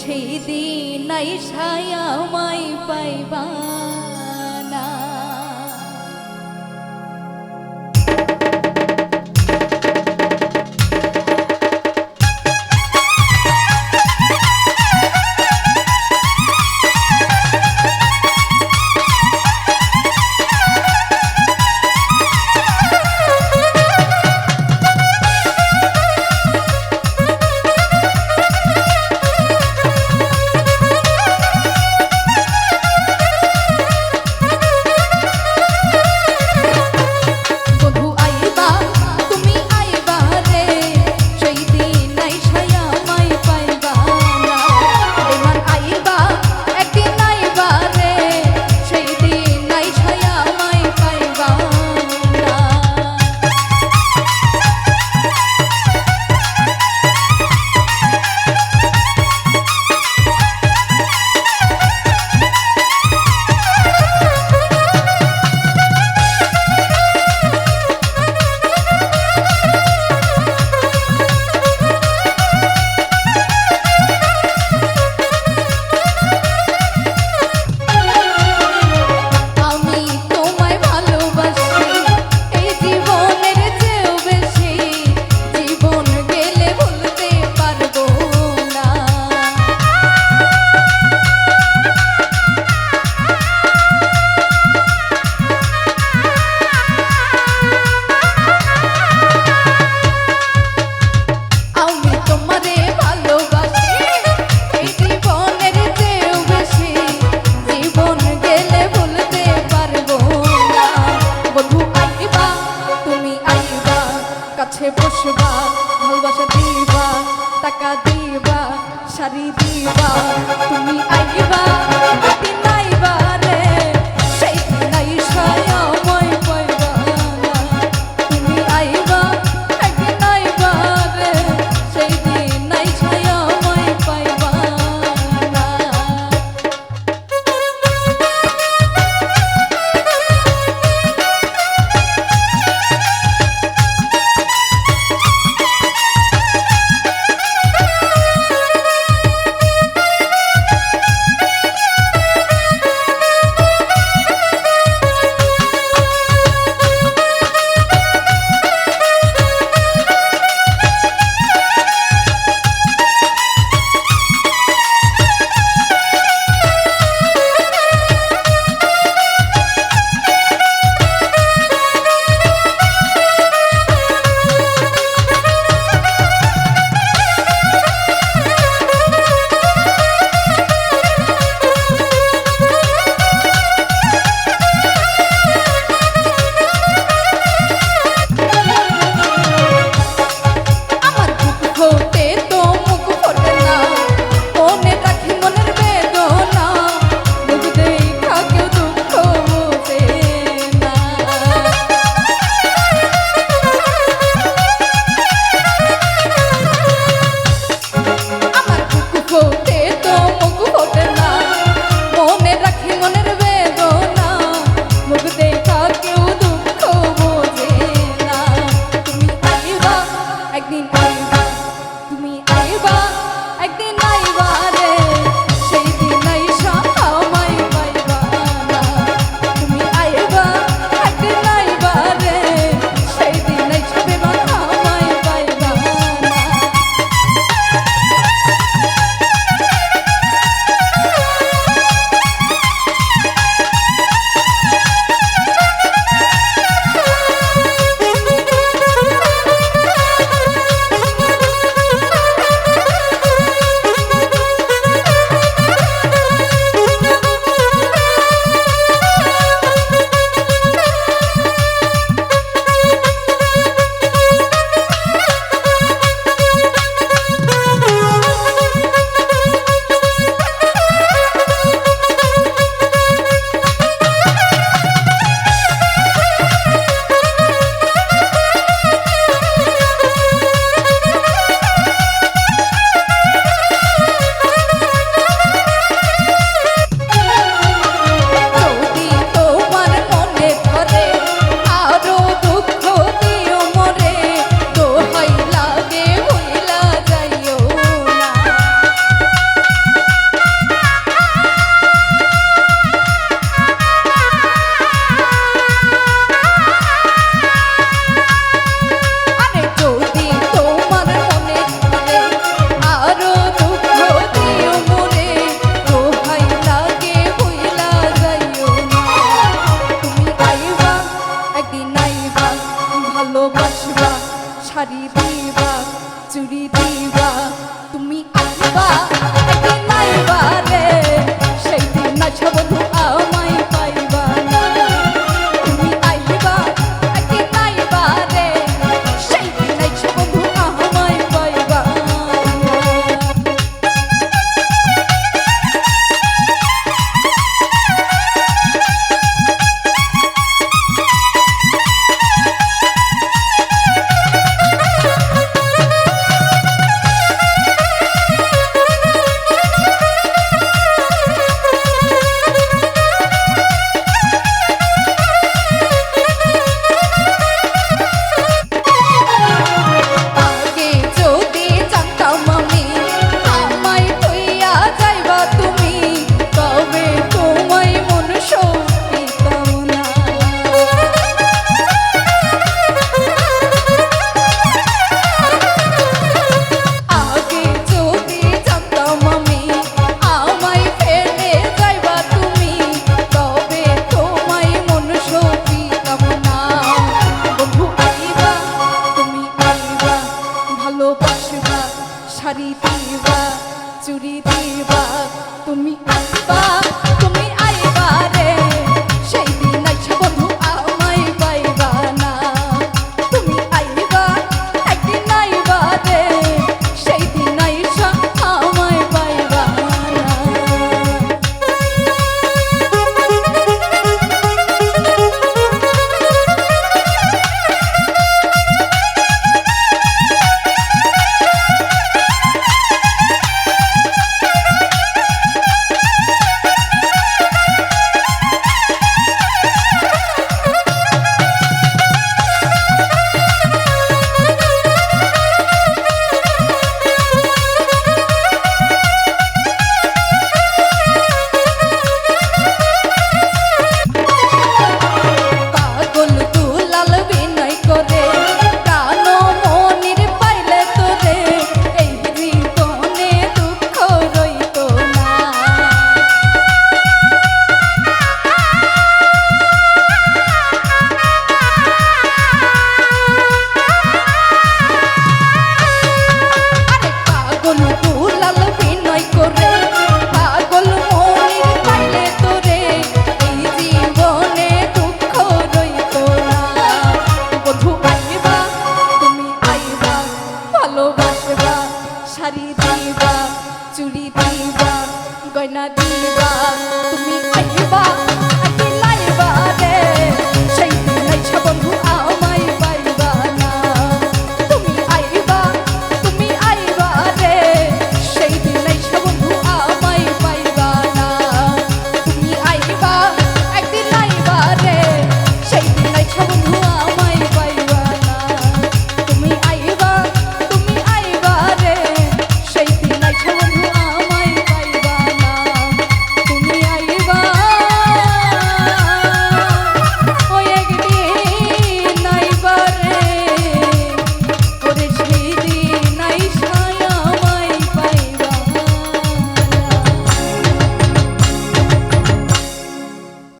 সেই দিন নাই ছায়ামাই পাইবা। শাড়ি দিবা তুমি আইবা। একদিন আইবা তুমি আইবা একদিন আইবা ভালোবাসবা শাড়ি দিবা চুরি দিবা তুমি আসবা একদিন আইবা রে সেই দিন না শাড়ি দিবা চুড়ি দিবা গয়না দিবা তুমি আইবা